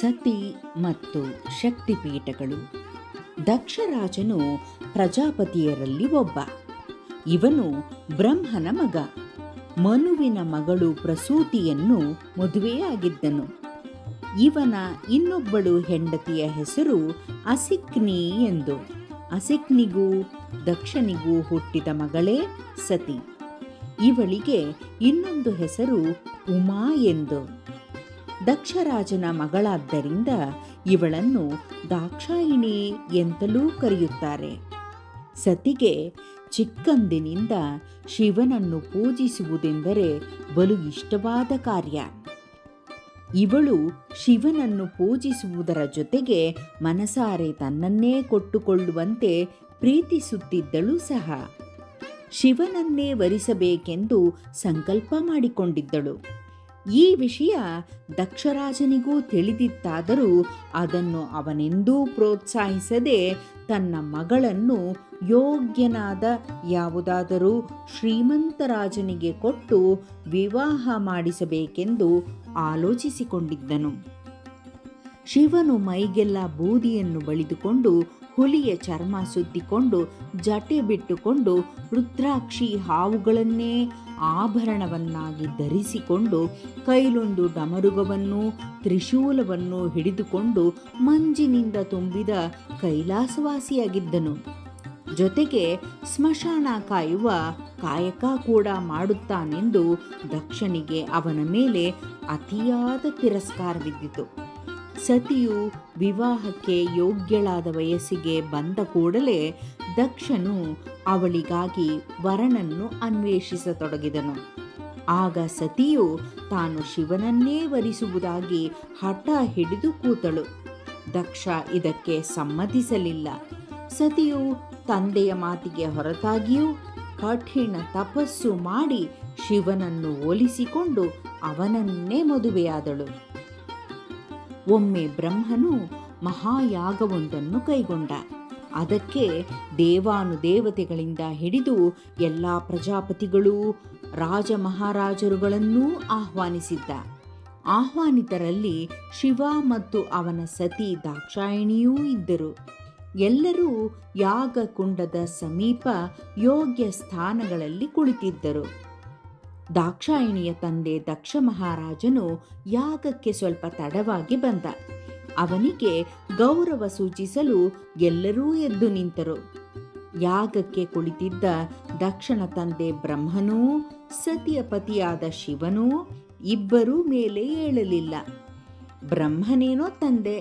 ಸತಿ ಮತ್ತು ಶಕ್ತಿಪೀಠಗಳು. ದಕ್ಷರಾಜನು ಪ್ರಜಾಪತಿಯರಲ್ಲಿ ಒಬ್ಬ. ಇವನು ಬ್ರಹ್ಮನ ಮಗ. ಮನುವಿನ ಮಗಳು ಪ್ರಸೂತಿಯನ್ನು ಮದುವೆಯಾಗಿದ್ದನು. ಇವನ ಇನ್ನೊಬ್ಬಳು ಹೆಂಡತಿಯ ಹೆಸರು ಅಸಿಕ್ನಿ ಎಂದು. ಅಸಿಕ್ನಿಗೂ ದಕ್ಷನಿಗೂ ಹುಟ್ಟಿದ ಮಗಳೇ ಸತಿ. ಇವಳಿಗೆ ಇನ್ನೊಂದು ಹೆಸರು ಉಮಾ ಎಂದು. ದಕ್ಷರಾಜನ ಮಗಳಾದ್ದರಿಂದ ಇವಳನ್ನು ದಾಕ್ಷಾಯಿಣಿ ಎಂತಲೂ ಕರೆಯುತ್ತಾರೆ. ಸತಿಗೆ ಚಿಕ್ಕಂದಿನಿಂದ ಶಿವನನ್ನು ಪೂಜಿಸುವುದೆಂದರೆ ಬಲು ಇಷ್ಟವಾದ ಕಾರ್ಯ. ಇವಳು ಶಿವನನ್ನು ಪೂಜಿಸುವುದರ ಜೊತೆಗೆ ಮನಸಾರೆ ತನ್ನನ್ನೇ ಕೊಟ್ಟುಕೊಳ್ಳುವಂತೆ ಪ್ರೀತಿಸುತ್ತಿದ್ದಳು ಸಹ. ಶಿವನನ್ನೇ ವರಿಸಬೇಕೆಂದು ಸಂಕಲ್ಪ ಮಾಡಿಕೊಂಡಿದ್ದಳು. ಈ ವಿಷಯ ದಕ್ಷರಾಜನಿಗೂ ತಿಳಿದಿತ್ತಾದರೂ ಅದನ್ನು ಅವನೆಂದೂ ಪ್ರೋತ್ಸಾಹಿಸದೆ ತನ್ನ ಮಗಳನ್ನು ಯೋಗ್ಯನಾದ ಯಾವುದಾದರೂ ಶ್ರೀಮಂತರಾಜನಿಗೆ ಕೊಟ್ಟು ವಿವಾಹ ಮಾಡಿಸಬೇಕೆಂದು ಆಲೋಚಿಸಿಕೊಂಡಿದ್ದನು. ಶಿವನು ಮೈಗೆಲ್ಲ ಬೂದಿಯನ್ನು ಬಳಿದುಕೊಂಡು ಹುಲಿಯ ಚರ್ಮ ಸುತ್ತಿಕೊಂಡು ಜಟೆ ಬಿಟ್ಟುಕೊಂಡು ರುದ್ರಾಕ್ಷಿ ಹಾವುಗಳನ್ನೇ ಆಭರಣವನ್ನಾಗಿ ಧರಿಸಿಕೊಂಡು ಕೈಲೊಂದು ಡಮರುಗವನ್ನು, ತ್ರಿಶೂಲವನ್ನು ಹಿಡಿದುಕೊಂಡು ಮಂಜಿನಿಂದ ತುಂಬಿದ ಕೈಲಾಸವಾಸಿಯಾಗಿದ್ದನು. ಜೊತೆಗೆ ಸ್ಮಶಾನ ಕಾಯುವ ಕಾಯಕ ಕೂಡ ಮಾಡುತ್ತಾನೆಂದು ದಕ್ಷನಿಗೆ ಅವನ ಮೇಲೆ ಅತಿಯಾದ ತಿರಸ್ಕಾರವಿದ್ದಿತು. ಸತಿಯು ವಿವಾಹಕ್ಕೆ ಯೋಗ್ಯಳಾದ ವಯಸ್ಸಿಗೆ ಬಂದ ಕೂಡಲೇ ದಕ್ಷನು ಅವಳಿಗಾಗಿ ವರನನ್ನು ಅನ್ವೇಷಿಸತೊಡಗಿದನು. ಆಗ ಸತಿಯು ತಾನು ಶಿವನನ್ನೇ ವರಿಸುವುದಾಗಿ ಹಠ ಹಿಡಿದು ಕೂತಳು. ದಕ್ಷ ಇದಕ್ಕೆ ಸಮ್ಮತಿಸಲಿಲ್ಲ. ಸತಿಯು ತಂದೆಯ ಮಾತಿಗೆ ಹೊರತಾಗಿಯೂ ಕಠಿಣ ತಪಸ್ಸು ಮಾಡಿ ಶಿವನನ್ನು ಒಲಿಸಿಕೊಂಡು ಅವನನ್ನೇ ಮದುವೆಯಾದಳು. ಒಮ್ಮೆ ಬ್ರಹ್ಮನು ಮಹಾಯಾಗವೊಂದನ್ನು ಕೈಗೊಂಡ. ಅದಕ್ಕೆ ದೇವಾನುದೇವತೆಗಳಿಂದ ಹಿಡಿದು ಎಲ್ಲ ಪ್ರಜಾಪತಿಗಳು ರಾಜ ಮಹಾರಾಜರುಗಳನ್ನೂ ಆಹ್ವಾನಿಸಿದ್ದ. ಆಹ್ವಾನಿತರಲ್ಲಿ ಶಿವ ಮತ್ತು ಅವನ ಸತಿ ದಾಕ್ಷಾಯಣಿಯೂ ಇದ್ದರು. ಎಲ್ಲರೂ ಯಾಗಕುಂಡದ ಸಮೀಪ ಯೋಗ್ಯ ಸ್ಥಾನಗಳಲ್ಲಿ ಕುಳಿತಿದ್ದರು. ದಾಕ್ಷಾಯಿಣಿಯ ತಂದೆ ದಕ್ಷ ಮಹಾರಾಜನು ಯಾಗಕ್ಕೆ ಸ್ವಲ್ಪ ತಡವಾಗಿ ಬಂದ. ಅವನಿಗೆ ಗೌರವ ಸೂಚಿಸಲು ಎಲ್ಲರೂ ಎದ್ದು ನಿಂತರು. ಯಾಗಕ್ಕೆ ಕುಳಿತಿದ್ದ ದಕ್ಷನ ತಂದೆ ಬ್ರಹ್ಮನೂ, ಸತಿಯ ಪತಿಯಾದ ಶಿವನೂ ಇಬ್ಬರೂ ಮೇಲೆ ಏಳಲಿಲ್ಲ. ಬ್ರಹ್ಮನೇನೋ ತಂದೆ,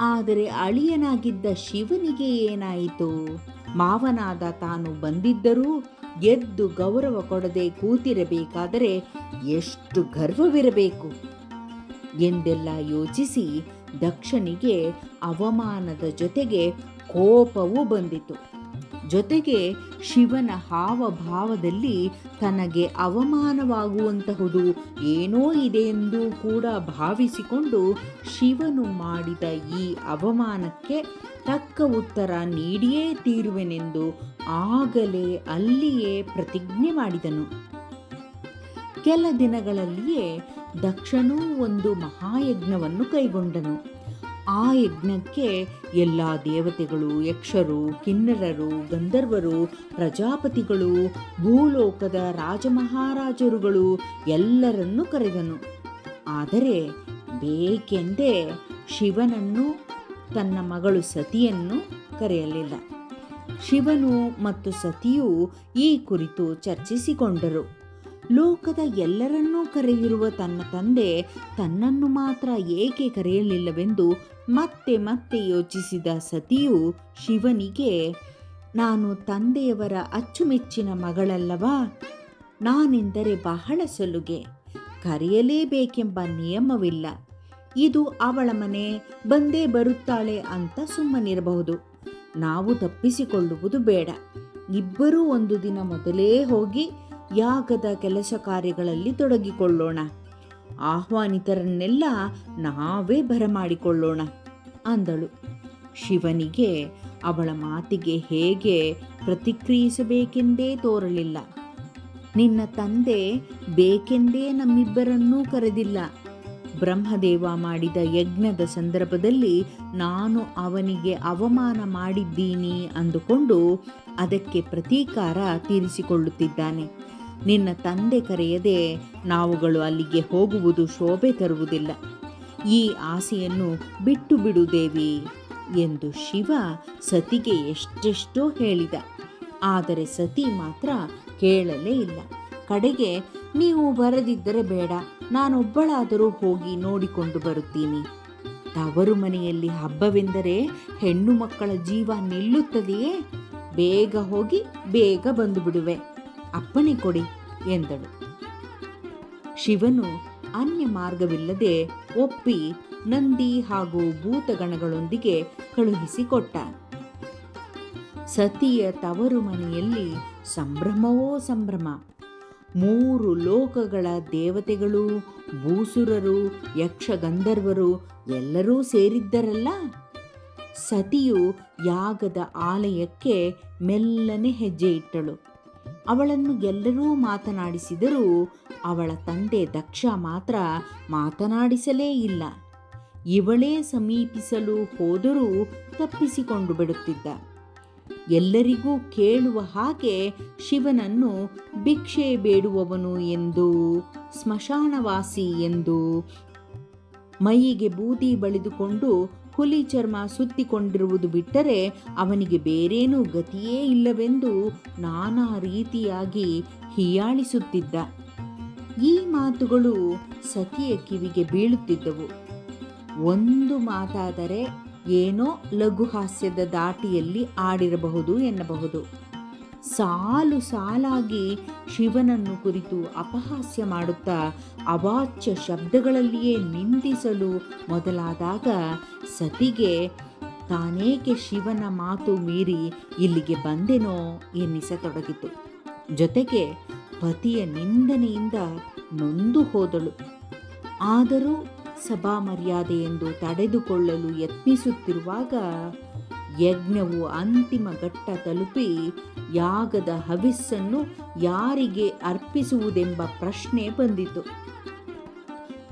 ಆದರೆ ಅಳಿಯನಾಗಿದ್ದ ಶಿವನಿಗೆ ಏನಾಯಿತು? ಮಾವನಾದ ತಾನು ಬಂದಿದ್ದರೂ ಎದ್ದು ಗೌರವ ಕೊಡದೆ ಕೂತಿರಬೇಕಾದರೆ ಎಷ್ಟು ಗರ್ವವಿರಬೇಕು? ಎಂದೆಲ್ಲ ಯೋಚಿಸಿ ದಕ್ಷನಿಗೆ ಅವಮಾನದ ಜೊತೆಗೆ ಕೋಪವೂ ಬಂದಿತು. ಜೊತೆಗೆ ಶಿವನ ಹಾವಭಾವದಲ್ಲಿ ತನಗೆ ಅವಮಾನವಾಗುವಂತಹುದು ಏನೋ ಇದೆ ಎಂದು ಕೂಡ ಭಾವಿಸಿಕೊಂಡು ಶಿವನು ಮಾಡಿದ ಈ ಅವಮಾನಕ್ಕೆ ತಕ್ಕ ಉತ್ತರ ನೀಡಿಯೇ ತೀರುವೆನೆಂದು ಆಗಲೇ ಅಲ್ಲಿಯೇ ಪ್ರತಿಜ್ಞೆ ಮಾಡಿದನು. ಕೆಲ ದಿನಗಳಲ್ಲಿಯೇ ದಕ್ಷನೂ ಒಂದು ಮಹಾಯಜ್ಞವನ್ನು ಕೈಗೊಂಡನು. ಆ ಯಜ್ಞಕ್ಕೆ ಎಲ್ಲ ದೇವತೆಗಳು, ಯಕ್ಷರು, ಕಿನ್ನರರು, ಗಂಧರ್ವರು, ಪ್ರಜಾಪತಿಗಳು, ಭೂಲೋಕದ ರಾಜಮಹಾರಾಜರುಗಳು ಎಲ್ಲರನ್ನೂ ಕರೆದನು. ಆದರೆ ಬೇಕೆಂದೇ ಶಿವನನ್ನು, ತನ್ನ ಮಗಳು ಸತಿಯನ್ನು ಕರೆಯಲಿಲ್ಲ. ಶಿವನು ಮತ್ತು ಸತಿಯು ಈ ಕುರಿತು ಚರ್ಚಿಸಿಕೊಂಡರು. ಲೋಕದ ಎಲ್ಲರನ್ನೂ ಕರೆಯಿರುವ ತನ್ನ ತಂದೆ ತನ್ನನ್ನು ಮಾತ್ರ ಏಕೆ ಕರೆಯಲಿಲ್ಲವೆಂದು ಮತ್ತೆ ಮತ್ತೆ ಯೋಚಿಸಿದ ಸತಿಯು ಶಿವನಿಗೆ, ನಾನು ತಂದೆಯವರ ಅಚ್ಚುಮೆಚ್ಚಿನ ಮಗಳಲ್ಲವಾ? ನಾನೆಂದರೆ ಬಹಳ ಸಲುಗೆ. ಕರೆಯಲೇಬೇಕೆಂಬ ನಿಯಮವಿಲ್ಲ. ಇದು ಅವಳ ಮನೆ, ಬಂದೇ ಬರುತ್ತಾಳೆ ಅಂತ ಸುಮ್ಮನಿರಬಹುದು. ನಾವು ತಪ್ಪಿಸಿಕೊಳ್ಳುವುದು ಬೇಡ. ಇಬ್ಬರೂ ಒಂದು ದಿನ ಮೊದಲೇ ಹೋಗಿ ಯಾಗದ ಕೆಲಸ ಕಾರ್ಯಗಳಲ್ಲಿ ತೊಡಗಿಕೊಳ್ಳೋಣ. ಆಹ್ವಾನಿತರನ್ನೆಲ್ಲ ನಾವೇ ಬರಮಾಡಿಕೊಳ್ಳೋಣ, ಅಂದಳು. ಶಿವನಿಗೆ ಅವಳ ಮಾತಿಗೆ ಹೇಗೆ ಪ್ರತಿಕ್ರಿಯಿಸಬೇಕೆಂದೇ ತೋರಲಿಲ್ಲ. ನಿನ್ನ ತಂದೆ ಬೇಕೆಂದೇ ನಮ್ಮಿಬ್ಬರನ್ನೂ ಕರೆದಿಲ್ಲ. ಬ್ರಹ್ಮದೇವ ಮಾಡಿದ ಯಜ್ಞದ ಸಂದರ್ಭದಲ್ಲಿ ನಾನು ಅವನಿಗೆ ಅವಮಾನ ಮಾಡಿದ್ದೀನಿ ಅಂದುಕೊಂಡು ಅದಕ್ಕೆ ಪ್ರತೀಕಾರ ತೀರಿಸಿಕೊಳ್ಳುತ್ತಿದ್ದಾನೆ. ನಿನ್ನ ತಂದೆ ಕರೆಯದೆ ನಾವುಗಳು ಅಲ್ಲಿಗೆ ಹೋಗುವುದು ಶೋಭೆ ತರುವುದಿಲ್ಲ. ಈ ಆಸೆಯನ್ನು ಬಿಟ್ಟು ಬಿಡು ದೇವಿ ಎಂದು ಶಿವ ಸತಿಗೆ ಎಷ್ಟೆಷ್ಟೋ ಹೇಳಿದ. ಆದರೆ ಸತಿ ಮಾತ್ರ ಕೇಳಲೇ ಇಲ್ಲ. ಕಡೆಗೆ, ನೀವು ಬರದಿದ್ದರೆ ಬೇಡ, ನಾನೊಬ್ಬಳಾದರೂ ಹೋಗಿ ನೋಡಿಕೊಂಡು ಬರುತ್ತೀನಿ. ತವರು ಮನೆಯಲ್ಲಿ ಹಬ್ಬವೆಂದರೆ ಹೆಣ್ಣು ಮಕ್ಕಳ ಜೀವ ನಿಲ್ಲುತ್ತದೆಯೇ? ಬೇಗ ಹೋಗಿ, ಬೇಗ ಬಂದು ಬಿಡುವೆ ಅಪ್ಪಣೆ ಕೊಡಿ ಎಂದಳು. ಶಿವನು ಅನ್ಯ ಮಾರ್ಗವಿಲ್ಲದೆ ಒಪ್ಪಿ ನಂದಿ ಹಾಗೂ ಭೂತಗಣಗಳೊಂದಿಗೆ ಕಳುಹಿಸಿಕೊಟ್ಟ. ಸತಿಯ ತವರು ಮನೆಯಲ್ಲಿ ಸಂಭ್ರಮವೋ ಸಂಭ್ರಮ. ಮೂರು ಲೋಕಗಳ ದೇವತೆಗಳು, ಭೂಸುರರು, ಯಕ್ಷಗಂಧರ್ವರು ಎಲ್ಲರೂ ಸೇರಿದ್ದರಲ್ಲ? ಸತಿಯು ಯಾಗದ ಆಲಯಕ್ಕೆ ಮೆಲ್ಲನೆ ಹೆಜ್ಜೆ ಇಟ್ಟಳು. ಅವಳನ್ನು ಎಲ್ಲರೂ ಮಾತನಾಡಿಸಿದರೂ ಅವಳ ತಂದೆ ದಕ್ಷ ಮಾತ್ರ ಮಾತನಾಡಿಸಲೇ ಇಲ್ಲ. ಇವಳೇ ಸಮೀಪಿಸಲು ಹೋದರೂ ತಪ್ಪಿಸಿಕೊಂಡು ಬಿಡುತ್ತಿದ್ದ. ಎಲ್ಲರಿಗೂ ಕೇಳುವ ಹಾಗೆ ಶಿವನನ್ನು ಭಿಕ್ಷೆ ಬೇಡುವವನು ಎಂದು, ಸ್ಮಶಾನವಾಸಿ ಎಂದು ಮೈಯಿಗೆ ಬೂದಿ ಬಳಿದುಕೊಂಡು ಹುಲಿ ಚರ್ಮ ಸುತ್ತಿಕೊಂಡಿರುವುದು ಬಿಟ್ಟರೆ ಅವನಿಗೆ ಬೇರೇನೂ ಗತಿಯೇ ಇಲ್ಲವೆಂದು ನಾನಾ ರೀತಿಯಾಗಿ ಹೀಯಾಳಿಸುತ್ತಿದ್ದ. ಈ ಮಾತುಗಳು ಸತಿಯ ಕಿವಿಗೆ ಬೀಳುತ್ತಿದ್ದವು. ಒಂದು ಮಾತಾದರೆ ಏನೋ ಲಘು ಹಾಸ್ಯದ ದಾಟಿಯಲ್ಲಿ ಆಡಿರಬಹುದು ಎನ್ನಬಹುದು. ಸಾಲು ಸಾಲಾಗಿ ಶಿವನನ್ನು ಕುರಿತು ಅಪಹಾಸ್ಯ ಮಾಡುತ್ತಾ ಅವಾಚ್ಯ ಶಬ್ದಗಳಲ್ಲಿಯೇ ನಿಂದಿಸಲು ಮೊದಲಾದಾಗ ಸತಿಗೆ, ತಾನೇಕೆ ಶಿವನ ಮಾತು ಮೀರಿ ಇಲ್ಲಿಗೆ ಬಂದೆನೋ ಎನ್ನಿಸತೊಡಗಿತು. ಜೊತೆಗೆ ಪತಿಯ ನಿಂದನೆಯಿಂದ ನೊಂದು ಹೋದಳು. ಆದರೂ ಸಭಾ ಮರ್ಯಾದೆಯೆಂದು ತಡೆದುಕೊಳ್ಳಲು ಯತ್ನಿಸುತ್ತಿರುವಾಗ ಯಜ್ಞವು ಅಂತಿಮ ಘಟ್ಟ ತಲುಪಿ ಯಾಗದ ಹವಿಸ್ಸನ್ನು ಯಾರಿಗೆ ಅರ್ಪಿಸುವುದೆಂಬ ಪ್ರಶ್ನೆ ಬಂದಿತು.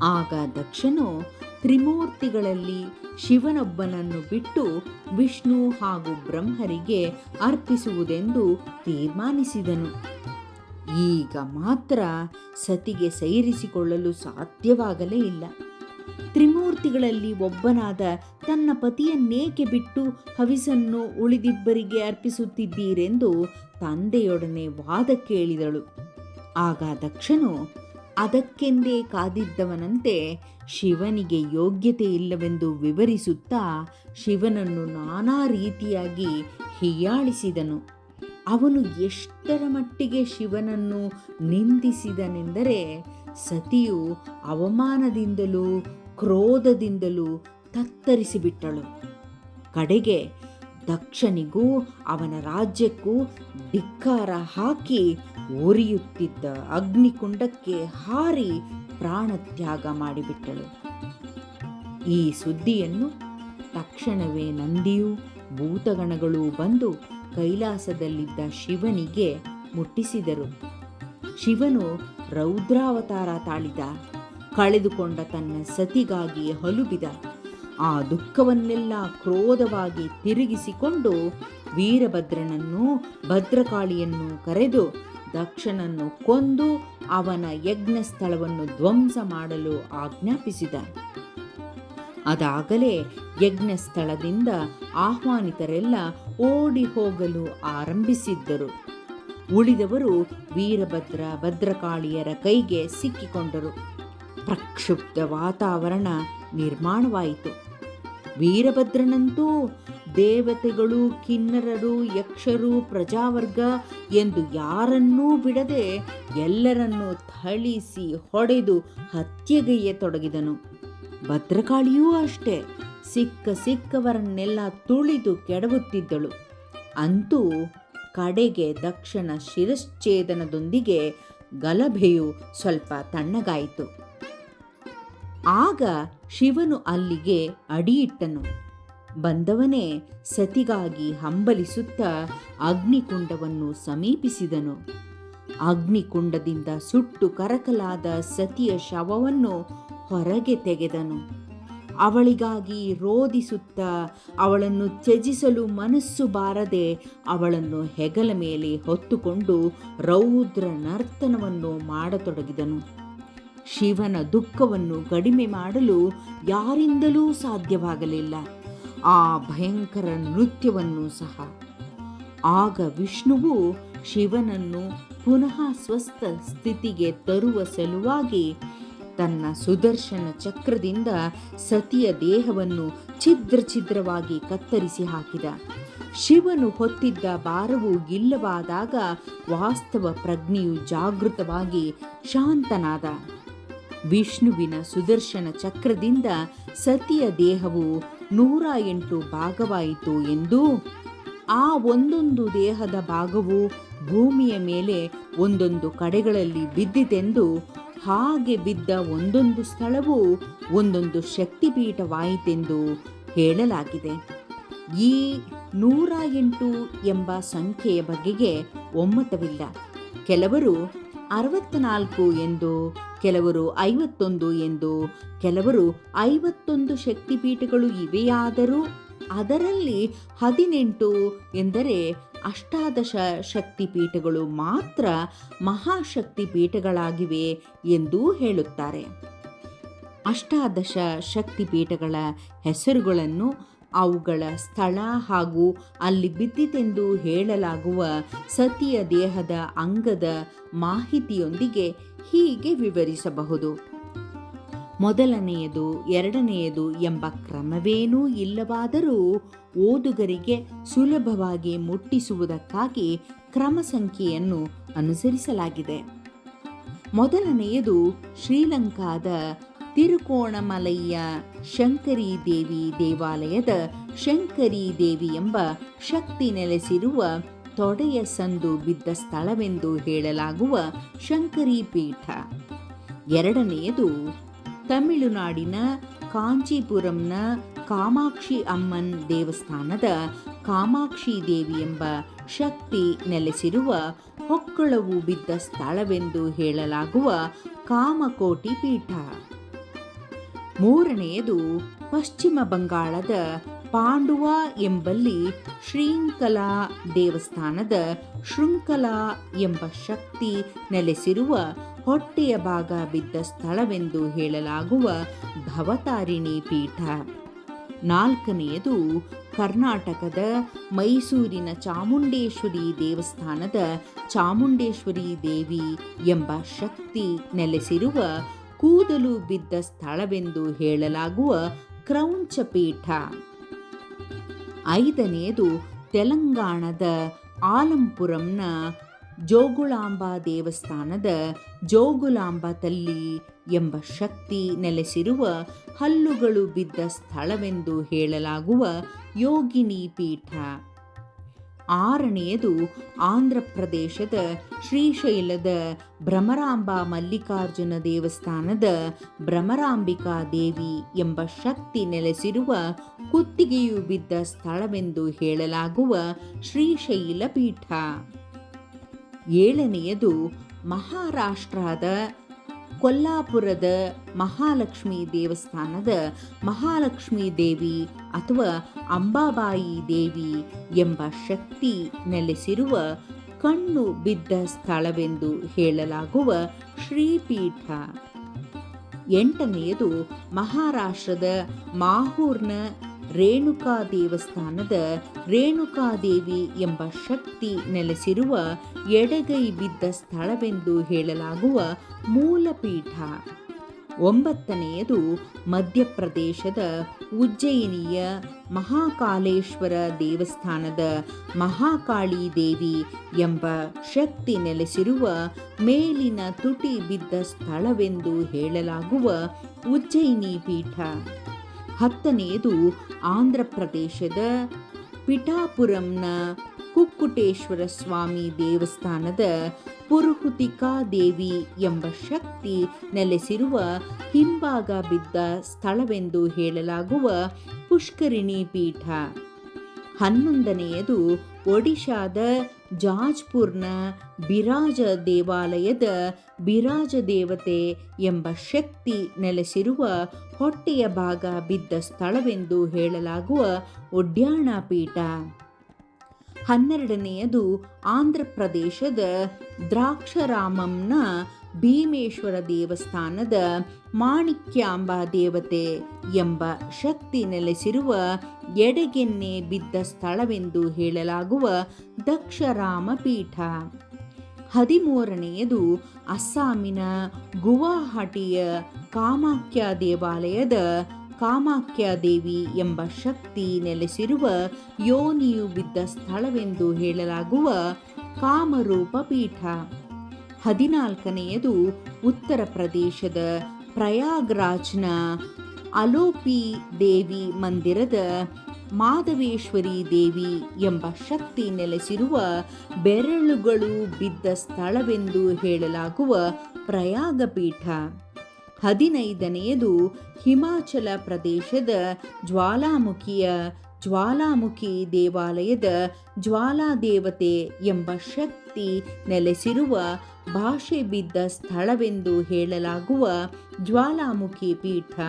ಆಗ ದಕ್ಷನು ತ್ರಿಮೂರ್ತಿಗಳಲ್ಲಿ ಶಿವನೊಬ್ಬನನ್ನು ಬಿಟ್ಟು ವಿಷ್ಣು ಹಾಗೂ ಬ್ರಹ್ಮರಿಗೆ ಅರ್ಪಿಸುವುದೆಂದು ತೀರ್ಮಾನಿಸಿದನು. ಈಗ ಮಾತ್ರ ಸತಿಗೆ ಸೈರಿಸಿಕೊಳ್ಳಲು ಸಾಧ್ಯವಾಗಲೇ ಇಲ್ಲ. ತ್ರಿಮೂರ್ತಿಗಳಲ್ಲಿ ಒಬ್ಬನಾದ ತನ್ನ ಪತಿಯನ್ನೇಕೆ ಬಿಟ್ಟು ಹವಿಸನ್ನು ಉಳಿದಿಬ್ಬರಿಗೆ ಅರ್ಪಿಸುತ್ತಿದ್ದೀರೆಂದು ತಂದೆಯೊಡನೆ ವಾದ ಕೇಳಿದಳು. ಆಗ ದಕ್ಷನು, ಅದಕ್ಕೆಂದೇ ಕಾದಿದ್ದವನಂತೆ ಶಿವನಿಗೆ ಯೋಗ್ಯತೆ ಇಲ್ಲವೆಂದು ವಿವರಿಸುತ್ತಾ ಶಿವನನ್ನು ನಾನಾ ರೀತಿಯಾಗಿ ಹೀಯಾಳಿಸಿದನು. ಅವನು ಎಷ್ಟರ ಮಟ್ಟಿಗೆ ಶಿವನನ್ನು ನಿಂದಿಸಿದನೆಂದರೆ ಸತಿಯು ಅವಮಾನದಿಂದಲೂ ಕ್ರೋಧದಿಂದಲೂ ತತ್ತರಿಸಿಬಿಟ್ಟಳು. ಕಡೆಗೆ ದಕ್ಷನಿಗೂ ಅವನ ರಾಜ್ಯಕ್ಕೂ ಧಿಕ್ಕಾರ ಹಾಕಿ ಉರಿಯುತ್ತಿದ್ದ ಅಗ್ನಿಕುಂಡಕ್ಕೆ ಹಾರಿ ಪ್ರಾಣತ್ಯಾಗ ಮಾಡಿಬಿಟ್ಟಳು. ಈ ಸುದ್ದಿಯನ್ನು ತಕ್ಷಣವೇ ನಂದಿಯೂ, ಭೂತಗಣಗಳು ಬಂದು ಕೈಲಾಸದಲ್ಲಿದ್ದ ಶಿವನಿಗೆ ಮುಟ್ಟಿಸಿದರು. ಶಿವನು ರೌದ್ರಾವತಾರ ತಾಳಿದ ಕಳೆದುಕೊಂಡ ತನ್ನ ಸತಿಗಾಗಿ ಹಲುಬಿದ. ಆ ದುಃಖವನ್ನೆಲ್ಲ ಕ್ರೋಧವಾಗಿ ತಿರುಗಿಸಿಕೊಂಡು ವೀರಭದ್ರನನ್ನು, ಭದ್ರಕಾಳಿಯನ್ನು ಕರೆದು ದಕ್ಷನನ್ನು ಕೊಂದು ಅವನ ಯಜ್ಞ ಸ್ಥಳವನ್ನು ಧ್ವಂಸ ಮಾಡಲು ಆಜ್ಞಾಪಿಸಿದ. ಅದಾಗಲೇ ಯಜ್ಞ ಸ್ಥಳದಿಂದ ಆಹ್ವಾನಿತರೆಲ್ಲ ಓಡಿ ಹೋಗಲು ಆರಂಭಿಸಿದ್ದರು. ಉಳಿದವರು ವೀರಭದ್ರ, ಭದ್ರಕಾಳಿಯರ ಕೈಗೆ ಸಿಕ್ಕಿಕೊಂಡರು. ಪ್ರಕ್ಷುಬ್ಧ ವಾತಾವರಣ ನಿರ್ಮಾಣವಾಯಿತು. ವೀರಭದ್ರನಂತೂ ದೇವತೆಗಳು, ಕಿನ್ನರರು, ಯಕ್ಷರು, ಪ್ರಜಾವರ್ಗ ಎಂದು ಯಾರನ್ನೂ ಬಿಡದೆ ಎಲ್ಲರನ್ನೂ ಥಳಿಸಿ ಹೊಡೆದು ಹತ್ಯೆಗೈಯತೊಡಗಿದನು ಭದ್ರಕಾಳಿಯೂ ಅಷ್ಟೇ, ಸಿಕ್ಕ ಸಿಕ್ಕವರನ್ನೆಲ್ಲ ತುಳಿದು ಕೆಡವುತ್ತಿದ್ದಳು. ಅಂತೂ ಕಡೆಗೆ ದಕ್ಷನ ಶಿರಶ್ಛೇದನದೊಂದಿಗೆ ಗಲಭೆಯು ಸ್ವಲ್ಪ ತಣ್ಣಗಾಯಿತು. ಆಗ ಶಿವನು ಅಲ್ಲಿಗೆ ಅಡಿಯಿಟ್ಟನು. ಬಂದವನೇ ಸತಿಗಾಗಿ ಹಂಬಲಿಸುತ್ತಾ ಅಗ್ನಿಕುಂಡವನ್ನು ಸಮೀಪಿಸಿದನು. ಅಗ್ನಿಕುಂಡದಿಂದ ಸುಟ್ಟು ಕರಕಲಾದ ಸತಿಯ ಶವವನ್ನು ಹೊರಗೆ ತೆಗೆದನು. ಅವಳಿಗಾಗಿ ರೋಧಿಸುತ್ತ ಅವಳನ್ನು ತ್ಯಜಿಸಲು ಮನಸ್ಸು ಬಾರದೆ ಅವಳನ್ನು ಹೆಗಲ ಮೇಲೆ ಹೊತ್ತುಕೊಂಡು ರೌದ್ರ ನರ್ತನವನ್ನು ಮಾಡತೊಡಗಿದನು. ಶಿವನ ದುಃಖವನ್ನು ಕಡಿಮೆ ಮಾಡಲು ಯಾರಿಂದಲೂ ಸಾಧ್ಯವಾಗಲಿಲ್ಲ. ಆ ಭಯಂಕರ ನೃತ್ಯವನ್ನು ಸಹ. ಆಗ ವಿಷ್ಣುವು ಶಿವನನ್ನು ಪುನಃ ಸ್ವಸ್ಥ ಸ್ಥಿತಿಗೆ ತರುವ ಸಲುವಾಗಿ ತನ್ನ ಸುದರ್ಶನ ಚಕ್ರದಿಂದ ಸತಿಯ ದೇಹವನ್ನು ಛಿದ್ರ ಛಿದ್ರವಾಗಿ ಕತ್ತರಿಸಿ ಹಾಕಿದ. ಶಿವನು ಹೊತ್ತಿದ್ದ ಭಾರವು ಇಲ್ಲವಾದಾಗ ವಾಸ್ತವ ಪ್ರಜ್ಞೆಯು ಜಾಗೃತವಾಗಿ ಶಾಂತನಾದ. ವಿಷ್ಣುವಿನ ಸುದರ್ಶನ ಚಕ್ರದಿಂದ ಸತಿಯ ದೇಹವು ನೂರ ಎಂಟು ಭಾಗವಾಯಿತು ಎಂದು ಆ ಒಂದೊಂದು ದೇಹದ ಭಾಗವು ಭೂಮಿಯ ಮೇಲೆ ಒಂದೊಂದು ಕಡೆಗಳಲ್ಲಿ ಬಿದ್ದಿತೆಂದು ಹಾಗೆ ಬಿದ್ದ ಒಂದೊಂದು ಸ್ಥಳವು ಒಂದೊಂದು ಶಕ್ತಿಪೀಠವಾಯಿತೆಂದು ಹೇಳಲಾಗಿದೆ. ಈ ನೂರ ಎಂಟು ಎಂಬ ಸಂಖ್ಯೆಯ ಬಗೆಗೆ ಒಮ್ಮತವಿಲ್ಲ. ಕೆಲವರು ಅರವತ್ನಾಲ್ಕು ಎಂದು, ಕೆಲವರು ಐವತ್ತೊಂದು ಎಂದು, ಕೆಲವರು ಐವತ್ತೊಂದು ಶಕ್ತಿಪೀಠಗಳು ಇವೆಯಾದರೂ ಅದರಲ್ಲಿ ಹದಿನೆಂಟು ಎಂದರೆ ಅಷ್ಟಾದಶ ಶಕ್ತಿಪೀಠಗಳು ಮಾತ್ರ ಮಹಾಶಕ್ತಿಪೀಠಗಳಾಗಿವೆ ಎಂದೂ ಹೇಳುತ್ತಾರೆ. ಅಷ್ಟಾದಶ ಶಕ್ತಿಪೀಠಗಳ ಹೆಸರುಗಳನ್ನು ಅವುಗಳ ಸ್ಥಳ ಹಾಗೂ ಅಲ್ಲಿ ಬಿದ್ದಿತೆಂದು ಹೇಳಲಾಗುವ ಸತಿಯ ದೇಹದ ಅಂಗದ ಮಾಹಿತಿಯೊಂದಿಗೆ ಹೀಗೆ ವಿವರಿಸಬಹುದು. ಮೊದಲನೆಯದು, ಎರಡನೆಯದು ಎಂಬ ಕ್ರಮವೇನೂ ಇಲ್ಲವಾದರೂ ಓದುಗರಿಗೆ ಸುಲಭವಾಗಿ ಮುಟ್ಟಿಸುವುದಕ್ಕಾಗಿ ಕ್ರಮ ಸಂಖ್ಯೆಯನ್ನು ಅನುಸರಿಸಲಾಗಿದೆ. ಮೊದಲನೆಯದು ಶ್ರೀಲಂಕಾದ ತಿರುಕೋಣಮಲಯ್ಯ ಶಂಕರಿ ದೇವಿ ದೇವಾಲಯದ ಶಂಕರಿ ದೇವಿ ಎಂಬ ಶಕ್ತಿ ನೆಲೆಸಿರುವ ತೊಡೆಯ ಸಂದು ಬಿದ್ದ ಸ್ಥಳವೆಂದು ಹೇಳಲಾಗುವ ಶಂಕರಿ ಪೀಠ. ಎರಡನೆಯದು ತಮಿಳುನಾಡಿನ ಕಾಂಚೀಪುರಂನ ಕಾಮಾಕ್ಷಿ ಅಮ್ಮನ್ ದೇವಸ್ಥಾನದ ಕಾಮಾಕ್ಷಿ ದೇವಿ ಎಂಬ ಶಕ್ತಿ ನೆಲೆಸಿರುವ ಹೊಕ್ಕಳವು ಬಿದ್ದ ಸ್ಥಳವೆಂದು ಹೇಳಲಾಗುವ ಕಾಮಕೋಟಿ ಪೀಠ. ಮೂರನೆಯದು ಪಶ್ಚಿಮ ಬಂಗಾಳದ ಪಾಂಡುವ ಎಂಬಲ್ಲಿ ಶ್ರೀಂಕಲಾ ದೇವಸ್ಥಾನದ ಶೃಂಖಲಾ ಎಂಬ ಶಕ್ತಿ ನೆಲೆಸಿರುವ ಹೊಟ್ಟೆಯ ಭಾಗ ಬಿದ್ದ ಸ್ಥಳವೆಂದು ಹೇಳಲಾಗುವ ಭವತಾರಿಣಿ ಪೀಠ. ನಾಲ್ಕನೆಯದು ಕರ್ನಾಟಕದ ಮೈಸೂರಿನ ಚಾಮುಂಡೇಶ್ವರಿ ದೇವಸ್ಥಾನದ ಚಾಮುಂಡೇಶ್ವರಿ ದೇವಿ ಎಂಬ ಶಕ್ತಿ ನೆಲೆಸಿರುವ ಕೂದಲು ಬಿದ್ದ ಸ್ಥಳವೆಂದು ಹೇಳಲಾಗುವ ಕ್ರೌಂಚಪೀಠ ಐದನೆಯದು ತೆಲಂಗಾಣದ ಆಲಂಪುರಂನ ಜೋಗುಳಾಂಬ ದೇವಸ್ಥಾನದ ಜೋಗುಲಾಂಬ ತಲ್ಲಿ ಎಂಬ ಶಕ್ತಿ ನೆಲೆಸಿರುವ ಹಲ್ಲುಗಳು ಬಿದ್ದ ಸ್ಥಳವೆಂದು ಹೇಳಲಾಗುವ ಯೋಗಿನಿ ಪೀಠ. ಆರನೆಯದು ಆಂಧ್ರ ಪ್ರದೇಶದ ಶ್ರೀಶೈಲದ ಭ್ರಮರಾಂಬ ಮಲ್ಲಿಕಾರ್ಜುನ ದೇವಸ್ಥಾನದ ಭ್ರಮರಾಂಬಿಕಾ ದೇವಿ ಎಂಬ ಶಕ್ತಿ ನೆಲೆಸಿರುವ ಕುತ್ತಿಗೆಯು ಬಿದ್ದ ಸ್ಥಳವೆಂದು ಹೇಳಲಾಗುವ ಶ್ರೀಶೈಲ ಪೀಠ ಏಳನೆಯದು ಮಹಾರಾಷ್ಟ್ರದ ಕೊಲ್ಲಾಪುರದ ಮಹಾಲಕ್ಷ್ಮಿ ದೇವಸ್ಥಾನದ ಮಹಾಲಕ್ಷ್ಮಿ ದೇವಿ ಅಥವಾ ಅಂಬಾಬಾಯಿ ದೇವಿ ಎಂಬ ಶಕ್ತಿ ನೆಲೆಸಿರುವ ಕಣ್ಣು ಬಿದ್ದ ಸ್ಥಳವೆಂದು ಹೇಳಲಾಗುವ ಶ್ರೀಪೀಠ. ಎಂಟನೆಯದು ಮಹಾರಾಷ್ಟ್ರದ ಮಾಹೂರ್ನ ರೇಣುಕಾ ದೇವಸ್ಥಾನದ ರೇಣುಕಾದೇವಿ ಎಂಬ ಶಕ್ತಿ ನೆಲೆಸಿರುವ ಎಡಗೈ ಬಿದ್ದ ಸ್ಥಳವೆಂದು ಹೇಳಲಾಗುವ ಮೂಲಪೀಠ. ಒಂಬತ್ತನೆಯದು ಮಧ್ಯಪ್ರದೇಶದ ಉಜ್ಜಯಿನಿಯ ಮಹಾಕಾಲೇಶ್ವರ ದೇವಸ್ಥಾನದ ಮಹಾಕಾಳಿ ದೇವಿ ಎಂಬ ಶಕ್ತಿ ನೆಲೆಸಿರುವ ಮೇಲಿನ ತುಟಿ ಬಿದ್ದ ಸ್ಥಳವೆಂದು ಹೇಳಲಾಗುವ ಉಜ್ಜಯಿನಿ ಪೀಠ. ಹತ್ತನೆಯದು ಆಂಧ್ರ ಪ್ರದೇಶದ ಪಿಠಾಪುರಂನ ಕುಕ್ಕುಟೇಶ್ವರ ಸ್ವಾಮಿ ದೇವಸ್ಥಾನದ ಪುರುಹುತಿಕಾ ದೇವಿ ಎಂಬ ಶಕ್ತಿ ನೆಲೆಸಿರುವ ಹಿಂಭಾಗ ಬಿದ್ದ ಸ್ಥಳವೆಂದು ಹೇಳಲಾಗುವ ಪುಷ್ಕರಿಣಿ ಪೀಠ. ಹನ್ನೊಂದನೆಯದು ಒಡಿಶಾದ ಜಾಜ್ಪುರ್ನ ಬಿರಾಜ ದೇವಾಲಯದ ಬಿರಾಜ ದೇವತೆ ಎಂಬ ಶಕ್ತಿ ನೆಲೆಸಿರುವ ಹೊಟ್ಟೆಯ ಭಾಗ ಬಿದ್ದ ಸ್ಥಳವೆಂದು ಹೇಳಲಾಗುವ ಒಡ್ಯಾಣ ಪೀಠ. ಹನ್ನೆರಡನೆಯದು ಆಂಧ್ರ ಪ್ರದೇಶದ ದ್ರಾಕ್ಷರಾಮಂನ ಭೀಮೇಶ್ವರ ದೇವಸ್ಥಾನದ ಮಾಣಿಕ್ಯಾಂಬ ದೇವತೆ ಎಂಬ ಶಕ್ತಿ ನೆಲೆಸಿರುವ ಎಡಗೆನ್ನೆ ಬಿದ್ದ ಸ್ಥಳವೆಂದು ಹೇಳಲಾಗುವ ದಕ್ಷರಾಮ ಪೀಠ. ಹದಿಮೂರನೆಯದು ಅಸ್ಸಾಮಿನ ಗುವಾಹಟಿಯ ಕಾಮಾಖ್ಯ ದೇವಾಲಯದ ಕಾಮಾಖ್ಯ ದೇವಿ ಎಂಬ ಶಕ್ತಿ ನೆಲೆಸಿರುವ ಯೋನಿಯು ಬಿದ್ದ ಸ್ಥಳವೆಂದು ಹೇಳಲಾಗುವ ಕಾಮರೂಪ ಪೀಠ. ಹದಿನಾಲ್ಕನೆಯದು ಉತ್ತರ ಪ್ರದೇಶದ ಪ್ರಯಾಗ್ರಾಜ್ನ ಅಲೋಪಿ ದೇವಿ ಮಂದಿರದ ಮಾಧವೇಶ್ವರಿ ದೇವಿ ಎಂಬ ಶಕ್ತಿ ನೆಲೆಸಿರುವ ಬೆರಳುಗಳು ಬಿದ್ದ ಸ್ಥಳವೆಂದು ಹೇಳಲಾಗುವ ಪ್ರಯಾಗಪೀಠ. ಹದಿನೈದನೆಯದು ಹಿಮಾಚಲ ಪ್ರದೇಶದ ಜ್ವಾಲಾಮುಖಿಯ ಜ್ವಾಲಾಮುಖಿ ದೇವಾಲಯದ ಜ್ವಾಲಾದೇವತೆ ಎಂಬ ಶಕ್ತಿ ನೆಲೆಸಿರುವ ಭಾಷೆ ಬಿದ್ದ ಸ್ಥಳವೆಂದು ಹೇಳಲಾಗುವ ಜ್ವಾಲಾಮುಖಿ ಪೀಠ.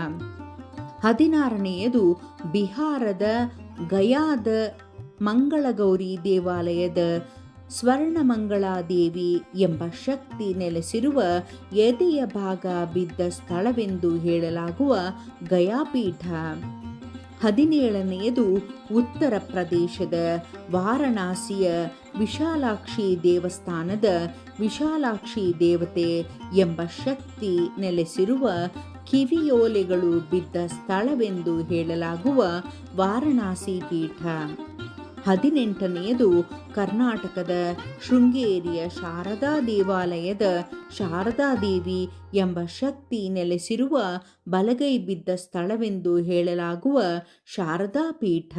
ಹದಿನಾರನೆಯದು ಬಿಹಾರದ ಗಯಾದ ಮಂಗಳಗೌರಿ ದೇವಾಲಯದ ಸ್ವರ್ಣಮಂಗಳಾದೇವಿ ಎಂಬ ಶಕ್ತಿ ನೆಲೆಸಿರುವ ಎದೆಯ ಭಾಗ ಬಿದ್ದ ಸ್ಥಳವೆಂದು ಹೇಳಲಾಗುವ ಗಯಾಪೀಠ. ಹದಿನೇಳನೆಯದು ಉತ್ತರ ಪ್ರದೇಶದ ವಾರಣಾಸಿಯ ವಿಶಾಲಾಕ್ಷಿ ದೇವಸ್ಥಾನದ ವಿಶಾಲಾಕ್ಷಿ ದೇವತೆ ಎಂಬ ಶಕ್ತಿ ನೆಲೆಸಿರುವ ಕಿವಿಯೋಲೆಗಳು ಬಿದ್ದ ಸ್ಥಳವೆಂದು ಹೇಳಲಾಗುವ ವಾರಣಾಸಿ ಪೀಠ. ಹದಿನೆಂಟನೆಯದು ಕರ್ನಾಟಕದ ಶೃಂಗೇರಿಯ ಶಾರದಾ ದೇವಾಲಯದ ಶಾರದಾದೇವಿ ಎಂಬ ಶಕ್ತಿ ನೆಲೆಸಿರುವ ಬಲಗೈ ಬಿದ್ದ ಸ್ಥಳವೆಂದು ಹೇಳಲಾಗುವ ಶಾರದಾ ಪೀಠ.